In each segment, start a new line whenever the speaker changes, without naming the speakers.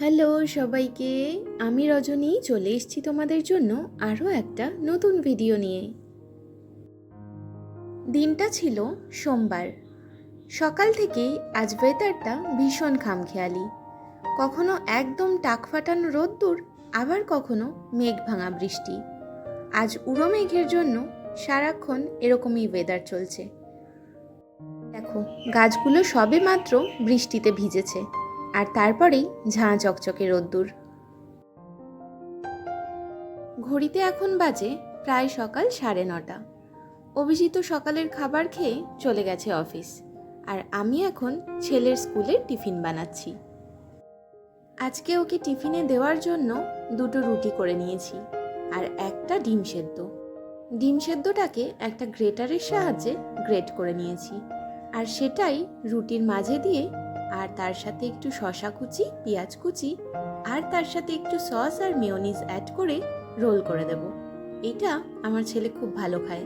Hello সবাইকে, আমি রজনী চলে এসেছি তোমাদের জন্য আরও একটা নতুন ভিডিও নিয়ে। দিনটা ছিল সোমবার। সকাল থেকেই আজ ওয়েদারটা ভীষণ খামখেয়ালি। কখনো একদম টাক ফাটানো রোদ্দুর, আবার কখনো মেঘ ভাঙা বৃষ্টি। আজ উড়ো মেঘের জন্য সারাক্ষণ এরকমই ওয়েদার চলছে। দেখো, গাছগুলো সবে মাত্র বৃষ্টিতে ভিজেছে। আর তারপরেই ঝাঁ চকচকে রোদ্দুর। ঘড়িতে এখন বাজে প্রায় সকাল সাড়ে নটা। অভিজিৎ সকালের খাবার খেয়ে চলে গেছে অফিস। আর আমি এখন ছেলের স্কুলে টিফিন বানাচ্ছি। আজকে ওকে টিফিনে দেওয়ার জন্য দুটো রুটি করে নিয়েছি আর একটা ডিম সেদ্ধ। ডিম সেদ্ধটাকে একটা গ্রেটারের সাহায্যে গ্রেট করে নিয়েছি। আর সেটাই রুটির মাঝে দিয়ে আর তার সাথে একটু শশা কুচি, পেঁয়াজ কুচি, আর তার সাথে একটু সস আর মেয়োনিজ অ্যাড করে রোল করে দেব। এটা আমার ছেলে খুব ভালো খায়।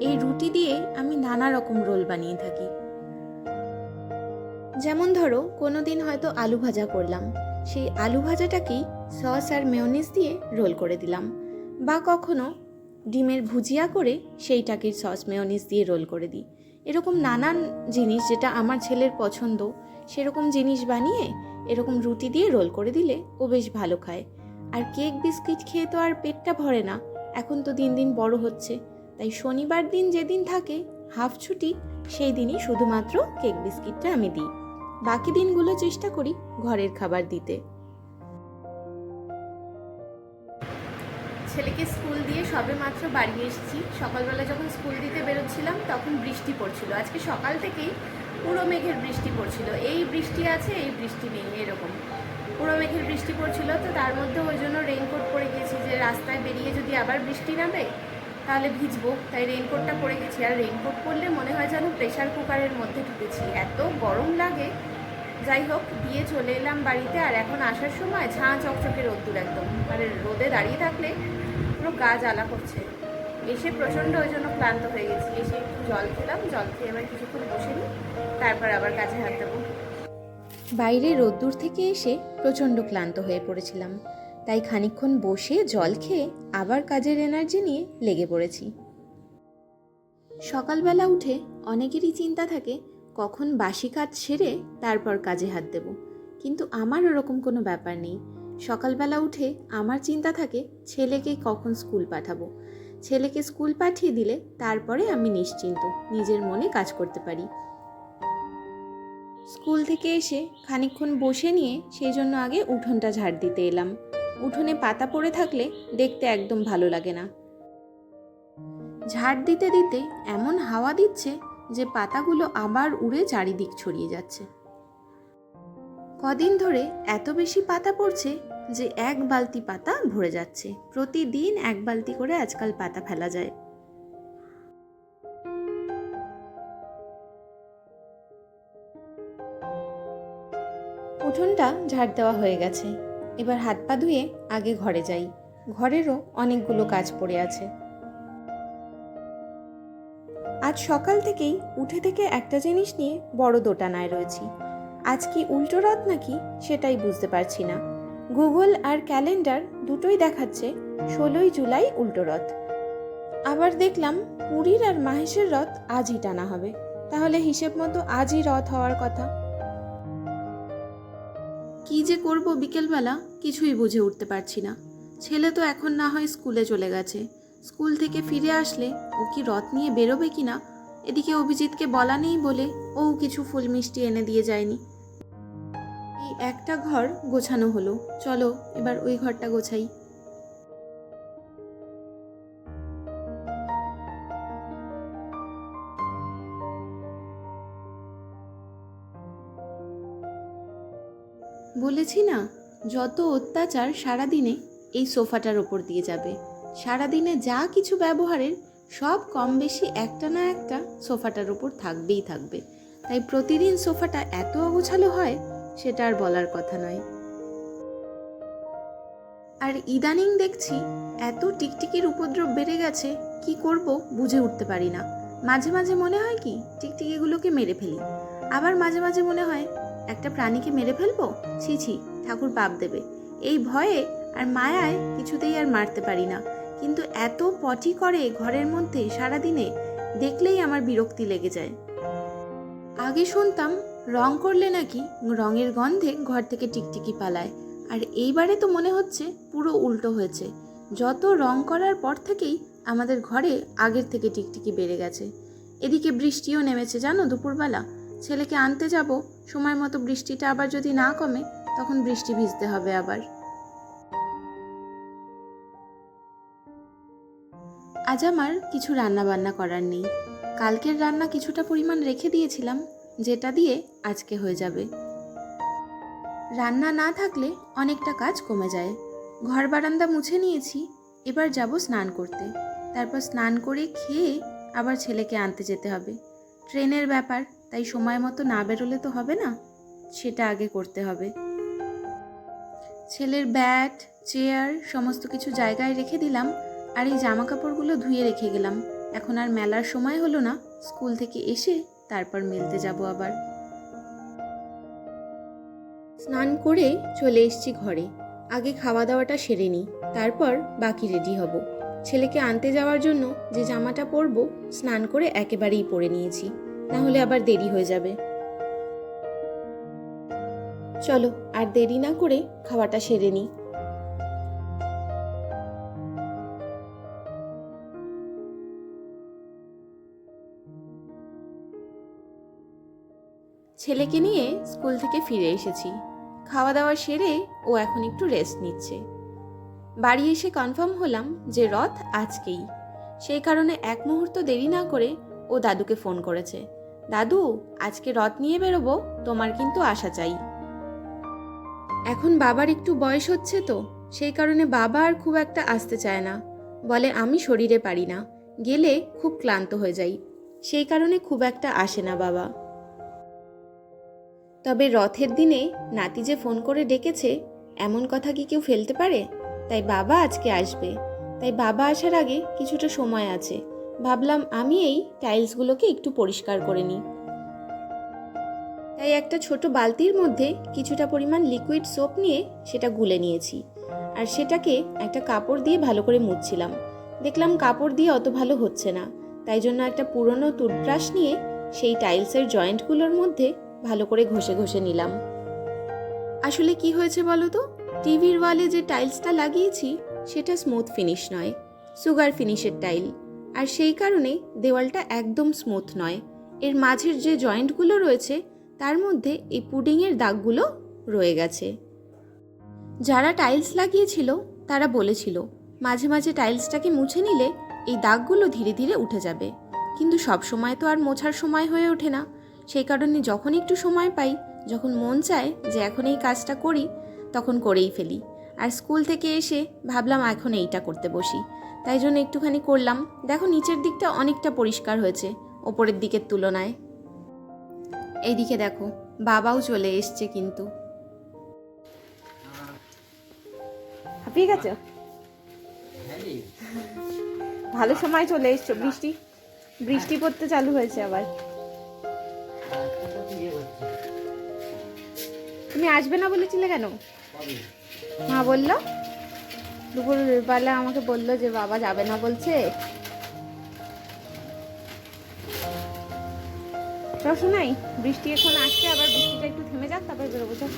এই রুটি দিয়ে আমি নানা রকম রোল বানিয়ে থাকি। যেমন ধরো কোনো দিন হয়তো আলু ভাজা করলাম। সেই আলু ভাজাটাকেই সস আর মেয়োনিজ দিয়ে রোল করে দিলাম। বা কখনো ডিমের ভুজিয়া করে সেইটাকে সস মেয়োনিজ দিয়ে রোল করে দিই। এরকম নানান জিনিস যেটা আমার ছেলের পছন্দ, সেরকম জিনিস বানিয়ে এরকম রুটি দিয়ে রোল করে দিলে ও বেশ ভালো খায়। আর কেক বিস্কিট খেয়ে তো আর পেটটা ভরে না, এখন তো দিন দিন বড় হচ্ছে। তাই শনিবার দিন যেদিন থাকে হাফ ছুটি, সেই দিনই শুধুমাত্র কেক বিস্কিটটা আমি দিই। বাকি দিনগুলো চেষ্টা করি ঘরের খাবার দিতে। ছেলেকে স্কুল দিয়ে সবে মাত্র বাড়ি এসেছি। সকালবেলা যখন স্কুল দিতে বেরোচ্ছিলাম, তখন বৃষ্টি পড়ছিল। আজকে সকাল থেকেই পুরো মেঘের বৃষ্টি পড়ছিল। এই বৃষ্টি আছে, এই বৃষ্টি নেই, এরকম। পুরো মেঘের বৃষ্টি পড়ছিল, তো তার মধ্যে ওই জন্য রেইনকোট পরে গেছি যে রাস্তায় বেরিয়ে যদি আবার বৃষ্টি নামে, তাহলে ভিজবো। তাই রেইনকোটটা পরে গেছি। আর রেইনকোট পরলে মনে হয় যেন প্রেশার কুকারের মধ্যে ঢুকেছি। এত গরম লাগে। যাই হোক, দিয়ে চলে এলাম বাড়িতে। আর এখন আসার সময় ঝাঁ চকচকে রোদ্দুর একদম। মানে রোদে দাঁড়িয়ে থাকলে পুরো গা জ্বালা করছে। এসে প্রচণ্ড ওই জন্য ক্লান্ত হয়ে গেছি। এসে একটু জল খেলাম। জল খেয়ে আবার কিছুক্ষণ বসে নিই তারপর আবার কাজে হাত দেবো। বাইরে রোদ্দুর থেকে এসে প্রচণ্ড ক্লান্ত হয়ে পড়েছিলাম। তাই খানিকক্ষণ বসে জল খেয়ে আবার কাজের এনার্জি নিয়ে লেগে পড়েছি। সকালবেলা উঠে অনেকেরই চিন্তা থাকে, কখন বাসি কাজ সেরে তারপর কাজে হাত দেব। কিন্তু আমার ওরকম কোনো ব্যাপার নেই। সকালবেলা উঠে আমার চিন্তা থাকে, ছেলেকে কখন স্কুল পাঠাবো? ছেলেকে স্কুল পাঠিয়ে দিলে তারপরে আমি নিশ্চিন্ত, নিজের মনে কাজ করতে পারি। স্কুল থেকে এসে খানিকক্ষণ বসে নিয়ে সেই জন্য আগে উঠোনটা ঝাড় দিতে এলাম। উঠোনে পাতা পড়ে থাকলে দেখতে একদম ভালো লাগে না। ঝাড় দিতে দিতে এমন হাওয়া দিচ্ছে যে পাতাগুলো আবার উড়ে চারিদিক ছড়িয়ে যাচ্ছে। কদিন ধরে এত বেশি পাতা পড়ছে যে এক বালতি পাতা ভরে যাচ্ছে। প্রতিদিন এক বালতি করে আজকাল পাতা ফেলা যায়। উঠোনটা ঝাড় দেওয়া হয়ে গেছে। এবার হাত পা ধুয়ে আগে ঘরে যাই। ঘরেরও অনেকগুলো কাজ পড়ে আছে। আজ সকাল থেকেই উঠে থেকে একটা জিনিস নিয়ে বড় দোটানায় রয়েছি। আজ কি উল্টো রথ নাকি? সেটাই বুঝতে পারছি না। গুগল আর ক্যালেন্ডার দুটোই দেখাচ্ছে ষোলোই জুলাই উল্টো রথ। আবার দেখলাম পুরীর আর মাহেশের রথ আজই টানা হবে। তাহলে হিসেব মতো আজই রথ হওয়ার কথা। কি যে করব বিকেলবেলা কিছুই বুঝে উঠতে পারছি না। ছেলে তো এখন না হয় স্কুলে চলে গেছে। স্কুল থেকে ফিরে আসলে ও কি রথ নিয়ে বেরোবে কি না এদিকে অভিজিৎকে বলা নেই বলে ও কিছু ফুল মিষ্টি এনে দিয়ে যায়নি। একটা ঘর গোছানো হলো। চলো, এবার ওই ঘরটা গোছাই। বলেছি না, যত অত্যাচার সারাদিনে এই সোফাটার ওপর দিয়ে যাবে। সারাদিনে যা কিছু ব্যবহারের, সব কম বেশি একটা না একটা সোফাটার ওপর থাকবেই থাকবে। তাই প্রতিদিন সোফাটা এত অগোছালো হয় সেটা আর বলার কথা নয়। আর ইদানিং দেখছি এত টিকটিকির উপদ্রব বেড়ে গেছে, কি করব বুঝে উঠতে পারি না। মাঝে মাঝে মনে হয় কি, টিকটিকিগুলোকে মেরে ফেলি। আবার মাঝে মাঝে মনে হয়, একটা প্রাণীকে মেরে ফেলব? ছি ছি, ঠাকুর পাপ দেবে। এই ভয়ে আর মায়ায় কিছুতেই আর মারতে পারি না। কিন্তু এত পটি করে ঘরের মধ্যে সারাদিনে দেখলেই আমার বিরক্তি লেগে যায়। আগে শুনতাম রং করলে নাকি রঙের গন্ধে ঘর থেকে টিকটিকি পালায়। আর এইবারে তো মনে হচ্ছে পুরো উল্টো হয়েছে। যত রং করার পর থেকেই আমাদের ঘরে আগের থেকে টিকটিকি বেড়ে গেছে। এদিকে বৃষ্টিও নেমেছে, জানো, দুপুরবেলা। ছেলেকে আনতে যাব, সময় মতো বৃষ্টিটা আবার যদি না কমে, তখন বৃষ্টি ভিজতে হবে আবার। আজ আমার কিছু রান্না বান্না করার নেই। কালকের রান্না কিছুটা পরিমাণ রেখে দিয়েছিলাম। যেটা দিয়ে আজকে হয়ে যাবে। রান্না না থাকলে অনেকটা কাজ কমে যায়। ঘর বারান্দা মুছে নিয়েছি, এবার যাব স্নান করতে। তারপর স্নান করে খেয়ে আবার ছেলেকে আনতে যেতে হবে। ট্রেনের ব্যাপার, তাই সময় মতো না বেরোলে তো হবে না, সেটা আগে করতে হবে। ছেলের ব্যাট, চেয়ার, সমস্ত কিছু জায়গায় রেখে দিলাম আর এই জামা কাপড়গুলো ধুয়ে রেখে গেলাম। এখন আর মেলার সময় হলো না, স্কুল থেকে এসে তারপর মেলতে যাব আবার। স্নান করে চলে এসেছি ঘরে। আগে খাওয়া দাওয়াটা সেরে নিই, তারপর বাকি রেডি হব। ছেলেকে আনতে যাওয়ার জন্য যে জামাটা পরবো, স্নান করে একেবারেই পরে নিয়েছি। না হলে আবার দেরি হয়ে যাবে। চলো, আর দেরি না করে খাওয়াটা সেরে নিই। ছেলেকে নিয়ে স্কুল থেকে ফিরে এসেছি। খাওয়া দাওয়া সেরে ও এখন একটু রেস্ট নিচ্ছে। বাড়ি এসে কনফার্ম হলাম যে রথ আজকেই। সেই কারণে এক মুহূর্ত দেরি না করে ও দাদুকে ফোন করেছে। দাদু, আজকে রথ নিয়ে বেরোবো, তোমার কিন্তু আশা চাই। এখন বাবার একটু বয়স হচ্ছে তো, সেই কারণে বাবা আর খুব একটা আসতে চায় না। বলে, আমি শরীরে পারি না। গেলে খুব ক্লান্ত হয়ে যাই। সেই কারণে খুব একটা আসে না বাবা। তবে রথের দিনে নাতি যে ফোন করে ডেকেছে, এমন কথা কি কেউ ফেলতে পারে? তাই বাবা আজকে আসবে। তাই বাবা আসার আগে কিছুটা সময় আছে। ভাবলাম আমি এই টাইলসগুলোকে একটু পরিষ্কার করে নিই। তাই একটা ছোট বালতির মধ্যে কিছুটা পরিমাণ লিকুইড সোপ নিয়ে সেটা গুলে নিয়েছি। আর সেটাকে একটা কাপড় দিয়ে ভালো করে মুছছিলাম। দেখলাম কাপড় দিয়ে অত ভালো হচ্ছে না। তাই জন্য একটা পুরনো টুথব্রাশ নিয়ে সেই টাইলসের জয়েন্টগুলোর মধ্যে ভালো করে ঘষে ঘষে নিলাম। আসলে কি হয়েছে বলো তো? টিভির ওয়ালে যে টাইলসটা লাগিয়েছি, সেটা স্মুথ ফিনিশ নয়, সুগার ফিনিশের টাইল। আর সেই কারণে দেওয়ালটা একদম স্মুথ নয়। এর মাঝের যে জয়েন্টগুলো রয়েছে, তার মধ্যে এই পুডিংয়ের দাগগুলো রয়ে গেছে। যারা টাইলস লাগিয়েছিল, তারা বলেছিল, মাঝে মাঝে টাইলসটাকে মুছে নিলে এই দাগগুলো ধীরে ধীরে উঠে যাবে। কিন্তু সব সময় তো আর মোছার সময় হয়ে ওঠে না। সেই কারণে যখন একটু সময় পাই, যখন মন চায় যে এখন এই কাজটা করি, তখন করেই ফেলি। আর স্কুল থেকে এসে ভাবলাম এখন এইটা করতে বসি। তাই জন্য একটুখানি করলাম। দেখো নিচের দিকটা অনেকটা পরিষ্কার হয়েছে, ওপরের দিকের তুলনায়। এইদিকে দেখো, বাবাও চলে এসছে কিন্তু। হাঁপিয়ে গেছো? ভালো সময় চলে এসছো। বৃষ্টি বৃষ্টি পড়তে চালু হয়েছে আবার। তুমি আসবে না বলেছিলে কেন? মা বলল দুপুর বেলা আমাকে বলল যে বাবা যাবে না বলছে। চল শোনাই বৃষ্টি এখন আসছে, আবার বৃষ্টিটা একটু থেমে যাক, তারপর বেরোবো, চল।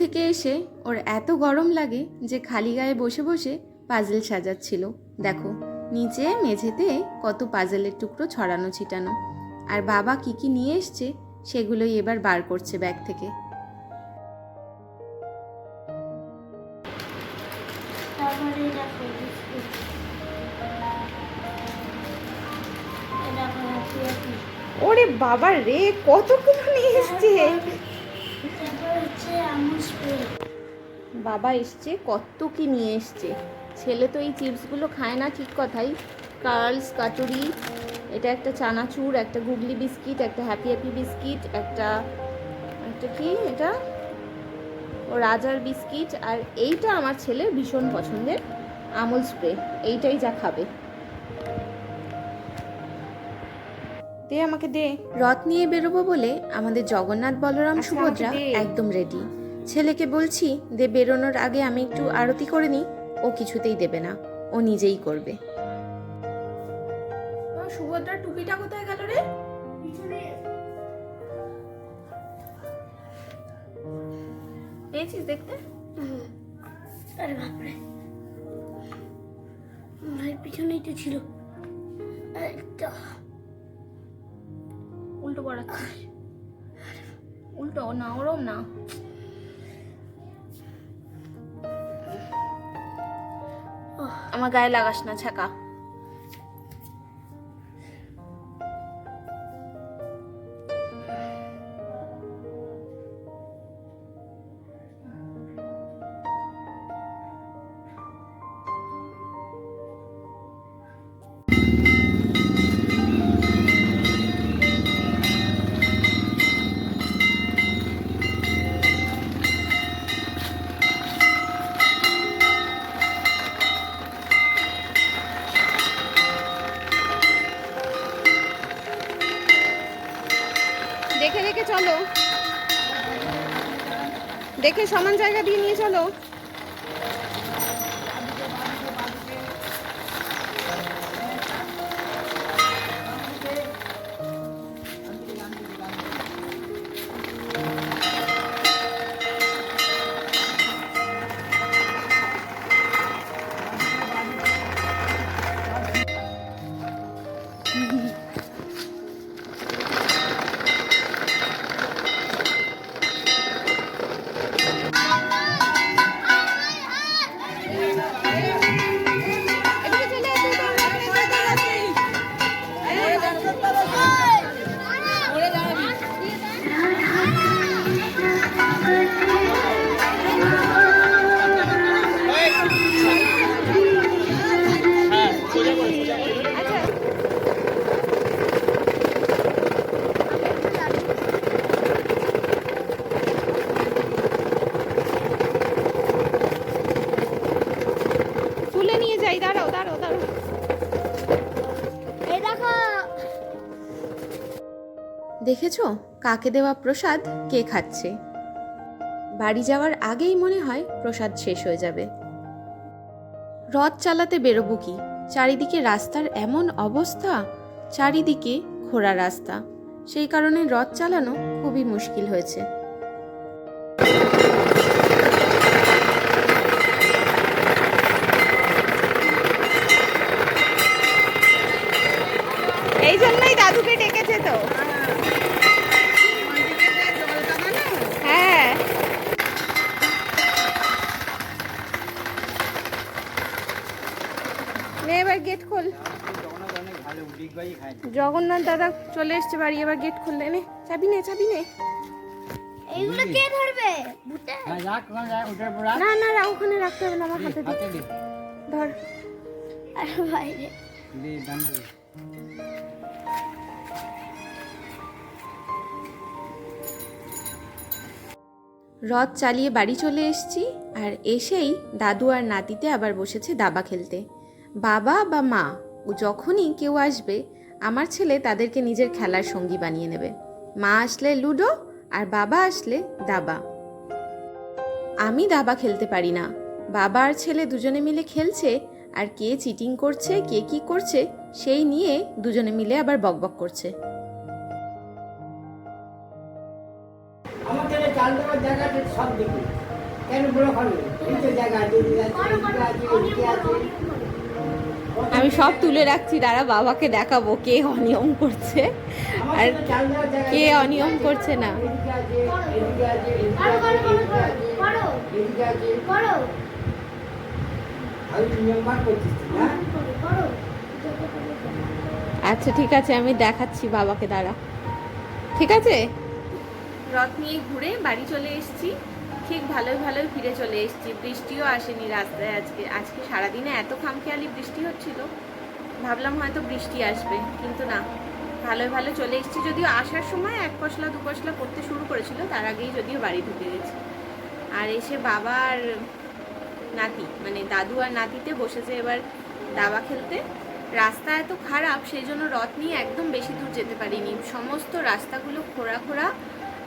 থেকে এসে ওর এত গরম লাগে যে খালি গায়ে বসে বসে পাজেল সাজাচ্ছিল। দেখো নিচে মেঝেতে কত পাজেলের টুকরো ছড়ানো ছিটানো। আর বাবা কি কি নিয়ে এসছে সেগুলোই এবার বার করছে ব্যাগ থেকে। ওরে বাবা রে কতগুলো নিয়ে এসছে?
তারপর হচ্ছে আমুল স্প্রে
বাবা এসছে কত কি নিয়ে এসছে। ছেলে তো এই চিপসগুলো খায় না ঠিক কথাই। কার্লস কাটুরি এটা একটা চানাচুর একটা গুগলি বিস্কিট একটা হ্যাপি হ্যাপি বিস্কিট একটা একটা কি এটা? ও রাজার বিস্কিট আর এইটা আমার ছেলের ভীষণ পছন্দের আমুল স্প্রে। এইটাই যা খাবে। দে আমাকে দে। রথ নিয়ে বেরোবো বলে আমাদের জগন্নাথ বলরাম
আচ্ছা,
সুভদ্রা একদম রেডি ছেলেকে বলছি দে বেরোনোর আগে আমি একটু আরতি করে নিই। ও কিছুতেই দেবে না। ও নিজেই করবে। সুভদ্রা টুপিটা কোথায় গেল রে? পেয়েছিস দেখতে?
আরে বাপরে। ভাই পিছনেই তো ছিল। একটা
উল্টো করাচ্ছিস উল্টো না ওরম না। আমার গায়ে লাগাস না ছাকা দেখে দেখে চলো। দেখে সমান জায়গা দিয়ে নিয়ে চলো। দেখেছ? কাকে দেওয়া প্রসাদ, কে খাচ্ছে? বাড়ি যাওয়ার আগেই মনে হয় প্রসাদ শেষ হয়ে যাবে। রথ চালাতে বেরোবো কি? চারিদিকে রাস্তার এমন অবস্থা, চারিদিকে খোঁড়া রাস্তা। সেই কারণে রথ চালানো খুবই মুশকিল হয়েছে। জগন্নাথ দাদা চলে এসছে বাড়ি এবার গেট খুললে। নে চাবি নে চাবি নে।
এইগুলো কে ধরবে? ভূতে?
হ্যাঁ
না না রা ওখানে রাখতে হবে না আমার হাতে দে। ধর।
আরে বাইরে।
দে, ডান্ডা দে।
রথ চালিয়ে বাড়ি চলে এসেছি আর এসেই দাদু আর নাতিতে আবার বসেছে দাবা খেলতে। বাবা বা মা ও যখনই কেউ আসবে আমার ছেলে তাদেরকে নিজের খেলার সঙ্গী বানিয়ে নেবে মা আসলে লুডো আর বাবা আসলে দাবা আমি দাবা খেলতে পারি না বাবা আর ছেলে দুজনে মিলে খেলছে আর কে চিটিং করছে কে কি করছে সেই নিয়ে দুজনে মিলে আবার বকবক করছে
কেন জায়গা
আমি সব তুলে রাখছি, দাঁড়া, বাবাকে দেখাবো কে অনিয়ম করছে। আর কে অনিয়ম করছে না। আচ্ছা ঠিক আছে, আমি দেখাচ্ছি বাবাকে, দাঁড়া। ঠিক আছে? রথ নিয়ে ঘুরে বাড়ি চলে এসেছি। ঠিক ভালোই ভালোই ফিরে চলে এসেছি। বৃষ্টিও আসেনি রাস্তায় আজকে। আজকে সারাদিনে এত খামখেয়ালি বৃষ্টি হচ্ছিল। ভাবলাম হয়তো বৃষ্টি আসবে, কিন্তু না। ভালোই, ভালো চলে এসেছি। যদিও আসার সময় এক পশলা, দু পশলা করতে শুরু করেছিল, তার আগেই যদিও বাড়ি ঢুকে গেছি। আর এসে বাবা আর নাতি মানে দাদু আর নাতিতে বসেছে এবার দাবা খেলতে। রাস্তা এত খারাপ, সেই জন্য রথ নিয়ে একদম বেশি দূর যেতে পারিনি। সমস্ত রাস্তাগুলো খোঁড়া খোঁড়া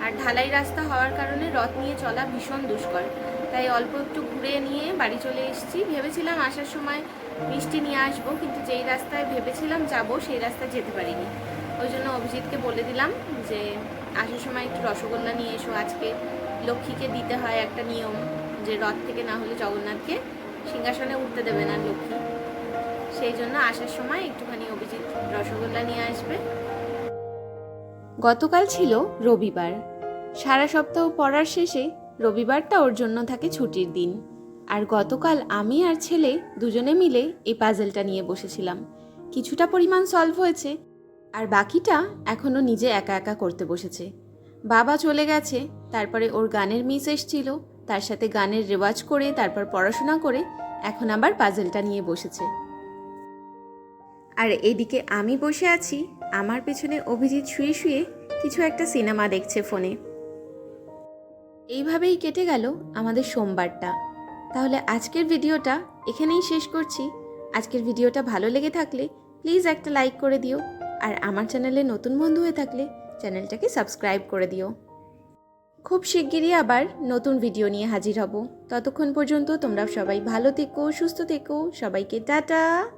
আর ঢালাই রাস্তা হওয়ার কারণে রথ নিয়ে চলা ভীষণ দুষ্কর। তাই অল্প একটু ঘুরে নিয়ে বাড়ি চলে এসেছি। ভেবেছিলাম আসার সময় মিষ্টি নিয়ে আসব, কিন্তু যেই রাস্তায় ভেবেছিলাম যাব, সেই রাস্তায় যেতে পারিনি। ওই জন্য অভিজিৎকে বলে দিলাম যে, আসার সময় একটু রসগোল্লা নিয়ে এসো। আজকে লক্ষ্মীকে দিতে হয় একটা নিয়ম যে, রথ থেকে না হলে জগন্নাথকে সিংহাসনে উঠতে দেবে না লক্ষ্মী। সেই জন্য আসার সময় একটুখানি অভিজিৎ রসগোল্লা নিয়ে আসবে। গতকাল ছিল রবিবার। সারা সপ্তাহ পড়ার শেষে রবিবারটা ওর জন্য থাকে ছুটির দিন। আর গতকাল আমি আর ছেলে দুজনে মিলে এই পাজেলটা নিয়ে বসেছিলাম। কিছুটা পরিমাণ সলভ হয়েছে, আর বাকিটা এখনও নিজে একা একা করতে বসেছে। বাবা চলে গেছে, তারপরে ওর গানের মিস এসছিল, তার সাথে গানের রেওয়াজ করে, তারপর পড়াশোনা করে এখন আবার পাজেলটা নিয়ে বসেছে। আর এদিকে আমি বসে আছি আমার পেছনে অভিজিৎ শুয়ে শুয়ে কিছু একটা সিনেমা দেখছে ফোনে। এইভাবেই কেটে গেল আমাদের সোমবারটা। তাহলে আজকের ভিডিওটা এখানেই শেষ করছি। আজকের ভিডিওটা ভালো লেগে থাকলে প্লিজ একটা লাইক করে দিও। আর আমার চ্যানেলে নতুন বন্ধু হয়ে থাকলে চ্যানেলটাকে সাবস্ক্রাইব করে দিও। খুব শিগগিরই আবার নতুন ভিডিও নিয়ে হাজির হব। ততক্ষণ পর্যন্ত তোমরা সবাই ভালো থেকো, সুস্থ থেকো। সবাইকে টাটা।